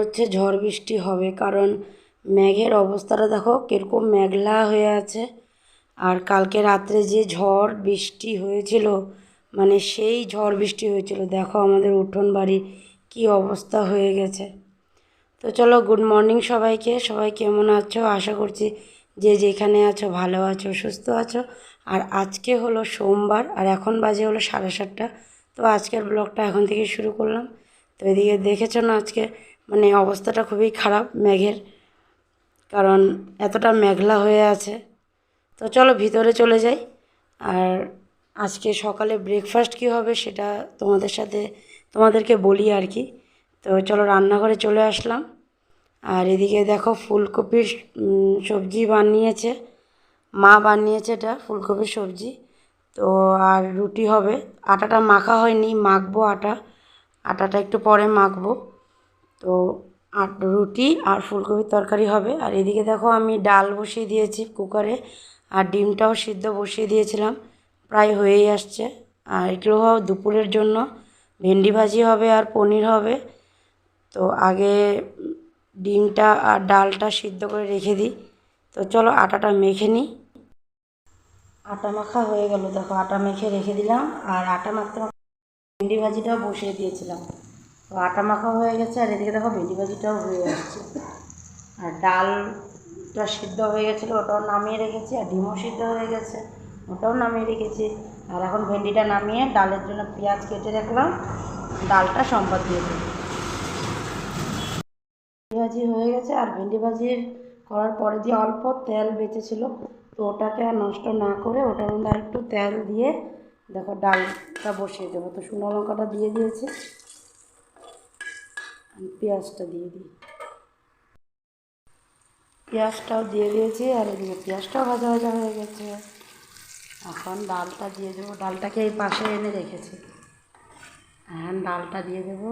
হচ্ছে ঝড় বৃষ্টি হবে, কারণ মেঘের অবস্থাটা দেখো কীরকম মেঘলা হয়ে আছে। আর কালকে রাত্রে যে ঝড় বৃষ্টি হয়েছিল মানে সেই ঝড় বৃষ্টি হয়েছিল, দেখো আমাদের উঠোন বাড়ির কী অবস্থা হয়ে গেছে। তো চলো গুড মর্নিং সবাইকে, সবাই কেমন আছো? আশা করছি যে যেখানে আছো ভালো আছো, সুস্থ আছো। আর আজকে হলো সোমবার, আর এখন বাজে হলো সাড়ে সাতটা। তো আজকের ব্লগটা এখন থেকে শুরু করলাম। তো এদিকে দেখেছ না আজকে? মানে অবস্থাটা খুবই খারাপ মেঘের। কারণ এতটা মেঘলা হয়ে আছে। তো চলো ভিতরে চলে যাই। আর আজকে সকালে ব্রেকফাস্ট কী হবে সেটা তোমাদের সাথে তোমাদেরকে বলি আর কি। তো চলো রান্নাঘরে চলে আসলাম। আর এদিকে দেখো ফুলকপির সবজি বানিয়েছে। মা বানিয়েছে এটা, ফুলকপির সবজি। তো আর রুটি হবে। আটাটা মাখা হয়নি, মাখবো আটা। আটাটা একটু পরে মাখবো। তো আর রুটি আর ফুলকপির তরকারি হবে। আর এদিকে দেখো আমি ডাল বসিয়ে দিয়েছি কুকারে। আর ডিমটাও সিদ্ধ বসিয়ে দিয়েছিলাম। প্রায় হয়েই আসছে। আর এগুলো দুপুরের জন্য। ভেন্ডি ভাজি হবে আর পনির হবে। তো আগে ডিমটা আর ডালটা সিদ্ধ করে রেখে দিই। তো চলো আটাটা মেখে নিই। আটা মাখা হয়ে গেল। দেখো আটা মেখে রেখে দিলাম। আর আটা মাখতে ভেন্ডি ভাজিটাও বসিয়ে দিয়েছিলাম। তো আটা মাখা হয়ে গেছে, আর এদিকে দেখো ভেন্ডি ভাজিটাও হয়ে আসছে। আর ডালটা সিদ্ধ হয়ে গেছিল, ওটাও নামিয়ে রেখেছি, আর ডিমও সিদ্ধ হয়ে গেছে, ওটাও নামিয়ে রেখেছি। আর এখন ভেন্ডিটা নামিয়ে ডালের জন্য পেঁয়াজ কেটে রাখলাম, ডালটা সম্বাদ দিয়ে দেবো ভেন্ডি ভাজি হয়ে গেছে, আর ভেন্ডি ভাজির করার পরে দিয়ে অল্প তেল বেঁচেছিল, তো ওটাকে আর নষ্ট না করে ওটার মধ্যে একটু তেল দিয়ে দেখো ডালটা বসিয়ে দেবো। তো শুকনো লঙ্কাটা দিয়ে দিয়েছি। পেঁয়াজটা দিয়ে দিই। পেঁয়াজটাও দিয়ে দিয়েছি আর এদিকে পেঁয়াজটাও ভাজা ভাজা হয়ে গেছে। এখন ডালটা দিয়ে দেবো। ডালটাকে এই পাশে এনে রেখেছি। এখন ডালটা দিয়ে দেবো।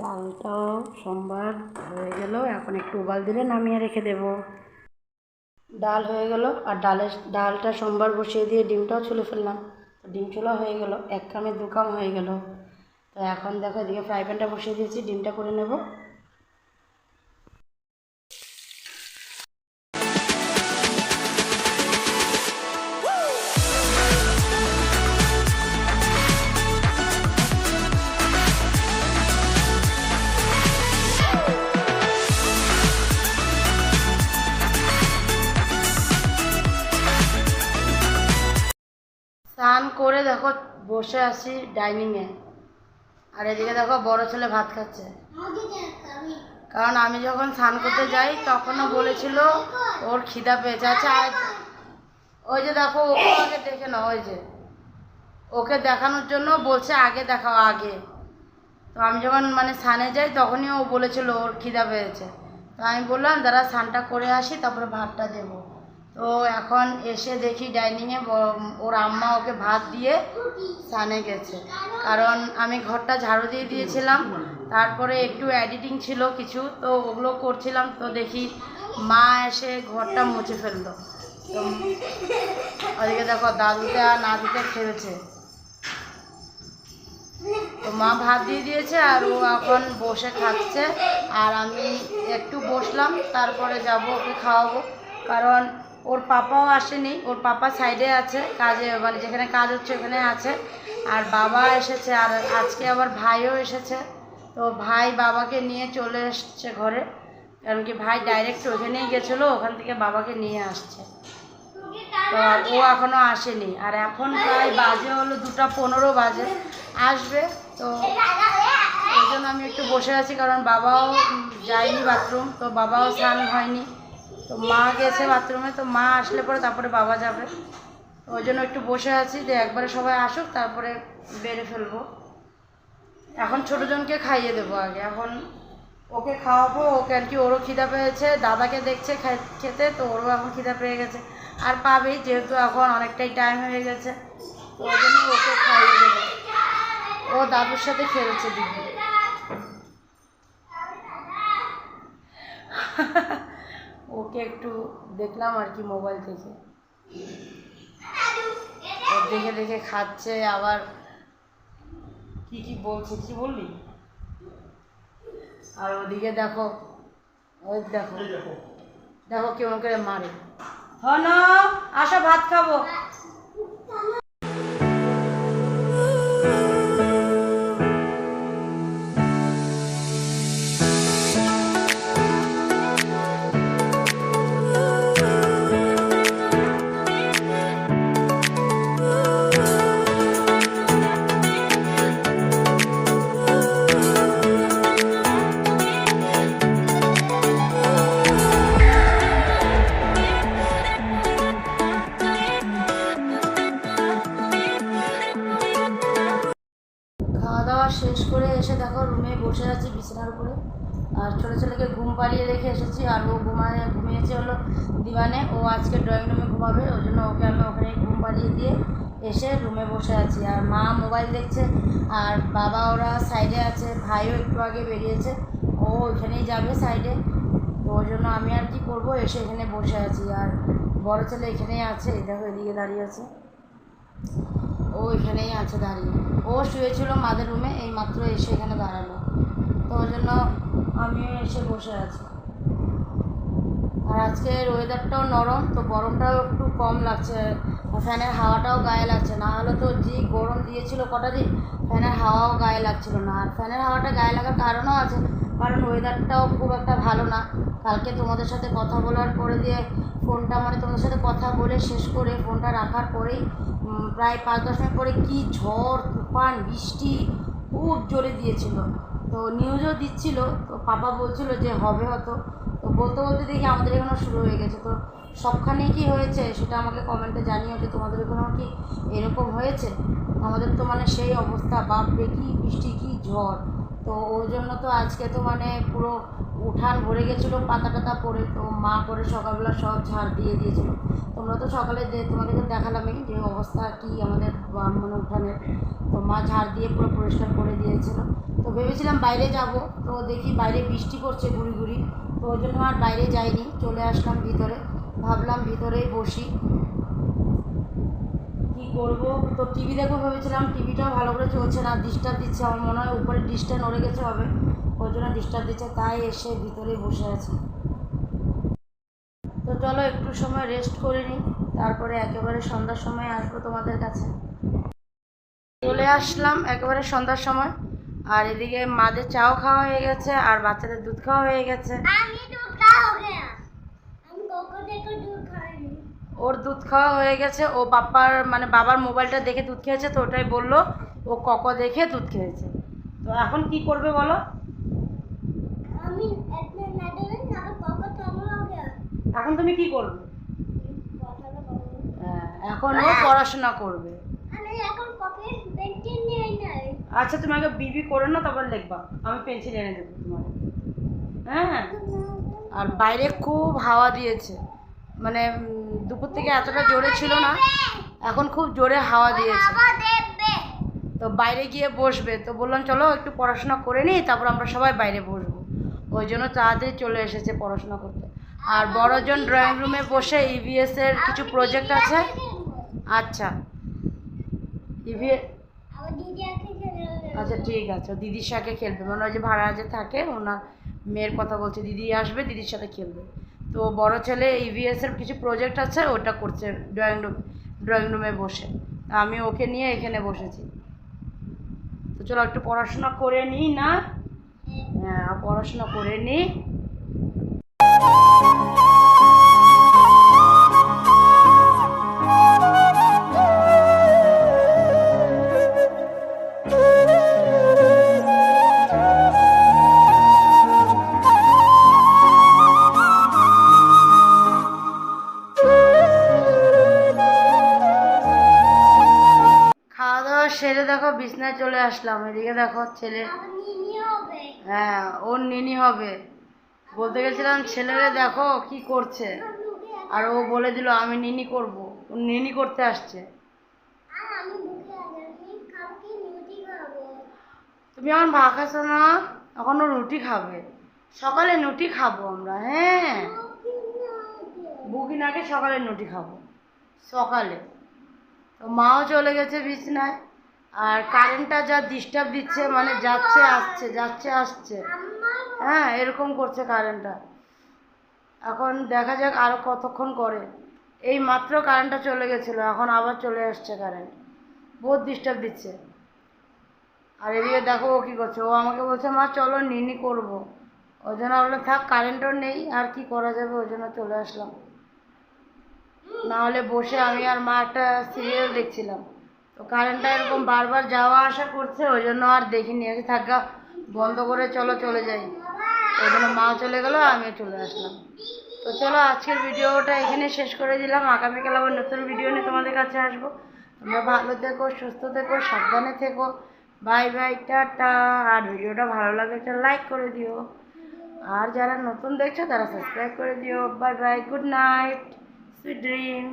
ডালটাও সোমবার হয়ে গেল, এখন একটু উবাল দিলে নামিয়ে রেখে দেব। ডাল হয়ে গেল, আর ডালের ডালটা সোমবার বসিয়ে দিয়ে ডিমটাও ছুলে ফেললাম। ডিম ছোলা হয়ে গেল, এক কামে দু কাম হয়ে গেল। তো এখন দেখো এদিকে ফ্রাই প্যানটা বসিয়ে দিয়েছি, ডিমটা করে নেব। বসে আছি ডাইনিংয়ে আর এদিকে দেখো বড় ছেলে ভাত খাচ্ছে। কারণ আমি যখন স্নান করতে যাই, তখনও বলেছিল, ওর খিদা পেয়েছে। আচ্ছা ওই যে দেখো ওকে আগে দেখে নাও, ওই যে। ওকে দেখানোর জন্য বলছে, আগে দেখাও, আগে। তো আমি যখন মানে স্নানে যাই, তখনই ও বলেছিল, ওর খিদা পেয়েছে। তো আমি বললাম দাদা স্নানটা করে আসি, তারপরে ভাতটা দেবো। তো এখন এসে দেখি ডাইনিংয়ে ওর আম্মা ওকে ভাত দিয়ে স্নানে গেছে। কারণ আমি ঘরটা ঝাড়ু দিয়ে দিয়েছিলাম, তারপরে একটু এডিটিং ছিল কিছু, তো ওগুলো করছিলাম, তো দেখি মা এসে ঘরটা মুছে ফেলল। তো ওদিকে দেখো দাদুতে আর নাদুতে খেলছে। তো মা ভাত দিয়ে দিয়েছে আর ও এখন বসে খাচ্ছে। আর আমি একটু বসলাম, তারপরে যাব, ওকে খাওয়াবো। কারণ ওর পাপাও আসেনি, ওর পাপা সাইডে আছে, কাজে মানে যেখানে কাজ হচ্ছে ওখানে আছে। আর বাবা এসেছে, আর আজকে আবার ভাইও এসেছে। তো ভাই বাবাকে নিয়ে চলে এসছে ঘরে কারণ কি ভাই ডাইরেক্ট ওখানেই গেছিল, ওখান থেকে বাবাকে নিয়ে আসছে। তো ও এখনও আসেনি, আর এখন প্রায় বাজে হলো দুটা পনেরো বাজে, আসবে। তো ওই জন্য আমি একটু বসে আছি, কারণ বাবাও যায়নি বাথরুম তো বাবাও স্নান হয়নি। তো মা গেছে বাথরুমে, তো মা আসলে পরে তারপরে বাবা যাবে। ওই জন্য একটু বসে আছি যে একবারে সবাই আসুক, তারপরে বেড়ে ফেলব। এখন ছোটোজনকে খাইয়ে দেবো আগে। এখন ওকে খাওয়াবো, ওকে আর কি, ওরও খিদা পেয়েছে, দাদাকে দেখছে খেতে, তো ওরও এখন খিদা পেয়ে গেছে। আর পাবেই যেহেতু এখন অনেকটাই টাইম হয়ে গেছে, তো ওই জন্য ওকে খাইয়ে দেবো। ও দাদুর সাথে খেলছে দিদি। ওকে একটু দেখলাম আর কি মোবাইল থেকে। দেখে দেখে খাচ্ছে আবার কি কি বলছে কি বললি? আর ওদিকে দেখো ওই দেখো। দেখো। কেমন করে মারে। হন আসো ভাত খাব। ঘুম পাড়িয়ে রেখে এসেছি আর ও ঘুমায়, ঘুমিয়েছে হলো দিবানে ও আজকে ড্রয়িং রুমে ঘুমাবে, ওই জন্য ওকে আমি ওখানে ঘুম পাড়িয়ে দিয়ে এসে রুমে বসে আছি। আর মা মোবাইল দেখছে, আর বাবা ওরা সাইডে আছে, ভাইও একটু আগে বেরিয়েছে, ও ওইখানেই যাবে সাইডে তো ওই জন্য আমি আর কি করব, এসে এখানে বসে আছি। আর বড় ছেলে এখানেই আছে দেখো এদিকে দাঁড়িয়ে আছে। ও এখানেই আছে দাঁড়িয়ে। ও শুয়েছিল মাদের রুমে এই মাত্র এসে এখানে দাঁড়াল। তো ওই জন্য আমিও এসে বসে আছি। আর আজকের ওয়েদারটাও নরম, তো গরমটাও একটু কম লাগছে। ফ্যানের হাওয়াটাও গায়ে লাগছে। না হলে তো যে গরম দিয়েছিল কটা দিন, ফ্যানের হাওয়াও গায়ে লাগছিল না। আর ফ্যানের হাওয়াটা গায়ে লাগার কারণও আছে, কারণ ওয়েদারটাও খুব একটা ভালো না। কালকে তোমাদের সাথে কথা বলার পরে দিয়ে ফোনটা মানে তোমাদের সাথে কথা বলে শেষ করে ফোনটা রাখার পরেই প্রায় পাঁচ দশ মিনিট পরে কী ঝড়, তুফান, বৃষ্টি খুব জোরে দিয়েছিল। তো নিউজও দিচ্ছিল, তো পাপা বলছিল যে হবে হয়তো। তো বলতে বলতে দেখি আমাদের এখানেও শুরু হয়ে গেছে। তো সবখানেই কি হয়েছে সেটা আমাকে কমেন্টে জানিও যে তোমাদের এখানেও কি এরকম হয়েছে? আমাদের তো মানে সেই অবস্থা, বাপরে কি বৃষ্টি, কি ঝড়। তো ওই জন্য তো আজকে তো মানে পুরো উঠান ভরে গেছিল, পাতা টাতা পড়ে। তো মা করে সকালবেলা সব ঝাড় দিয়ে দিয়েছিল। তোমরা তো সকালে যে তোমাদেরকে দেখালামই যে অবস্থা, কি আমাদের মানে উঠানের। তো মা ঝাড় দিয়ে পুরো পরিষ্কার করে দিয়েছিল। তো ভেবেছিলাম বাইরে যাব। তো দেখি বাইরে বৃষ্টি পড়ছে গুড়ি গুড়ি। তো ওই জন্য আর বাইরে যাইনি, চলে আসলাম ভিতরে। ভাবলাম ভিতরেই বসি। কি করব? তো টিভি দেখব ভেবেছিলাম, টিভিটাও ভালো করে চলছে না ডিস্টার্ব দিচ্ছে। আমার মনে হয় উপরে ডিসটা নড়ে গেছে হবে। ওই জন্য ডিস্টার্ব দিচ্ছে, তাই এসে ভিতরেই বসে আছি। তো চলো একটু সময় রেস্ট করে নিই, তারপরে একেবারে সন্ধ্যার সময় আসব তোমাদের কাছে। চলে আসলাম একেবারে সন্ধ্যার সময়। আর এদিকে মাদের চাও খাওয়া হয়ে গেছে আর বাচ্চাদের দুধ খাওয়া হয়ে গেছে। ওর দুধ খাওয়া হয়ে গেছে ও বাপ্পার মানে বাবার মোবাইলটা দেখে দুধ খেয়েছে তো ওটাই বলল ও কক দেখে দুধ খেয়েছে। তো এখন কি করবে বলো? এখন তুমি কি করবে? হ্যাঁ, এখন ও পড়াশোনা করবে। আচ্ছা তুমি আগে বিবি করে না, তারপর লিখবা। আমি পেন্সিল এনে দেবো তোমার হ্যাঁ? আর বাইরে খুব হাওয়া দিয়েছে। মানে দুপুর থেকে এতটা জোরে ছিল না, এখন খুব জোরে হাওয়া দিয়েছে। তো বাইরে গিয়ে বসবে। তো বললাম, চলো একটু পড়াশোনা করে নিই, তারপর আমরা সবাই বাইরে বসবো। ওই জন্য তাড়াতাড়ি চলে এসেছে পড়াশোনা করতে। আর বড়জন ড্রয়িং রুমে বসে ইভিএস এর কিছু প্রজেক্ট আছে। আচ্ছা। ইভি আমার দিদি আকে চলে আচ্ছা ঠিক আছে। দিদির সাথে খেলবে। মনে হয় যে ভাড়া যে থাকে, ওনার মেয়ের কথা বলছে, দিদি আসবে, দিদির সাথে খেলবে। তো বড় ছেলে ইভিএস এর কিছু প্রজেক্ট আছে, ওটা করছে ড্রয়িং রুম ড্রয়িং রুমে বসে। আমি ওকে নিয়ে এখানে বসেছি। তো চলো একটু পড়াশোনা করে নিই না? হ্যাঁ পড়াশোনা করে নিই। আসলাম এদিকে দেখো ছেলে। আমার হ্যাঁ ওর নিনি হবে। বলতে গেছিলাম ছেলেরে দেখো কি করছে। আর ও বলে দিল আমি নিনি করব। ও নিনি করতে আসছে। তুমি এখন ভাত খাচ্ছ না? এখনও রুটি খাবে। সকালে রুটি খাব আমরা হ্যাঁ। বুকিনাকে সকালে রুটি খাব সকালে। তো মাও চলে গেছে বিছনায়। আর কারেন্টটা যা ডিস্টার্ব দিচ্ছে মানে যাচ্ছে, আসছে যাচ্ছে, আসছে। হ্যাঁ এরকম করছে কারেন্টটা এখন দেখা যাক আরও কতক্ষণ করে। এই মাত্র কারেন্টটা চলে গেছিল, এখন আবার চলে আসছে কারেন্ট বহুত ডিস্টার্ব দিচ্ছে। আর এদিকে দেখো ও কী করছে, ও আমাকে বলছে, মা, চলো নিনি করব। ওই জন্য বললাম থাক কারেন্টও নেই, আর কি করা যাবে? ওই জন্য চলে আসলাম। না হলে বসে আমি আর মা একটা সিরিয়াল দেখছিলাম। তো কারেন্টটা এরকম বারবার যাওয়া আসা করছে, ওই জন্য আর দেখিনি। আগে থাকা, বন্ধ করে চলো, চলে যাই। ওই জন্য মা চলে গেলো আমিও চলে আসলাম। তো চলো, আজকের ভিডিওটা এখানে শেষ করে দিলাম। আগামীকাল আবার নতুন ভিডিও নিয়ে তোমাদের কাছে আসব। তোমরা ভালো থেকো, সুস্থ থেকো, সাবধানে থেকো। Bye bye tata. আর ভিডিওটা ভালো লাগে একটা লাইক করে দিও। আর যারা নতুন দেখছ, তারা সাবস্ক্রাইব করে দিও। Bye bye good night sweet dream